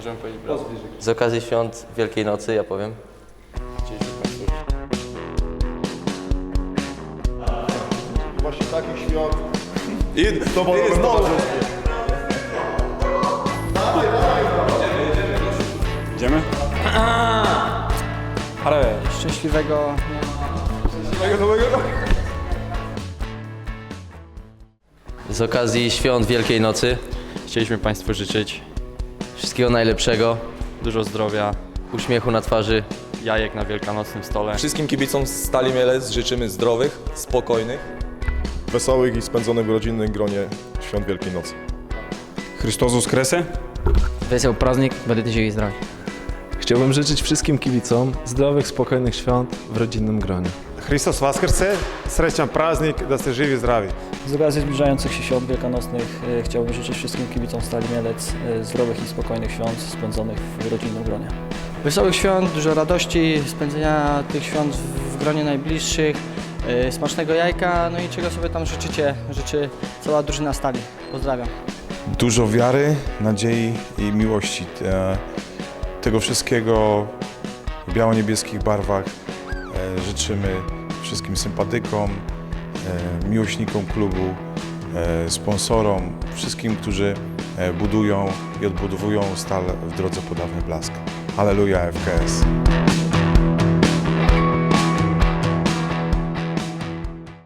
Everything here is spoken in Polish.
Możemy powiedzieć brawo. Z okazji świąt Wielkiej Nocy, ja powiem. Właśnie takich świąt I, z Tobą i znowu. Idziemy? Ale Szczęśliwego Z okazji świąt Wielkiej Nocy chcieliśmy Państwu życzyć wszystkiego najlepszego, dużo zdrowia, uśmiechu na twarzy, jajek na wielkanocnym stole. Wszystkim kibicom z Stali Mielec życzymy zdrowych, spokojnych. Wesołych i spędzonych w rodzinnym gronie świąt Wielkiej Nocy. Chrystozus Kresy? Wesoły праздник, będę żył i zdrowy. Chciałbym życzyć wszystkim kibicom zdrowych, spokojnych świąt w rodzinnym gronie. Hristos Vaskrse, srećan praznik, da ste živi i zdravi. Z okazji zbliżających się świąt wielkanocnych e, chciałbym życzyć wszystkim kibicom Stali Mielec e, zdrowych i spokojnych świąt spędzonych w rodzinnym gronie. Wesołych świąt, dużo radości, spędzenia tych świąt w gronie najbliższych, yy, smacznego jajka, no i czego sobie tam życzycie, życzy cała drużyna Stali. Pozdrawiam. dużo wiary, nadziei i miłości. E, Tego wszystkiego w biało-niebieskich barwach e, życzymy wszystkim sympatykom, e, miłośnikom klubu, e, sponsorom, wszystkim, którzy budują i odbudowują stal w drodze podawny blask. Halleluja FKS.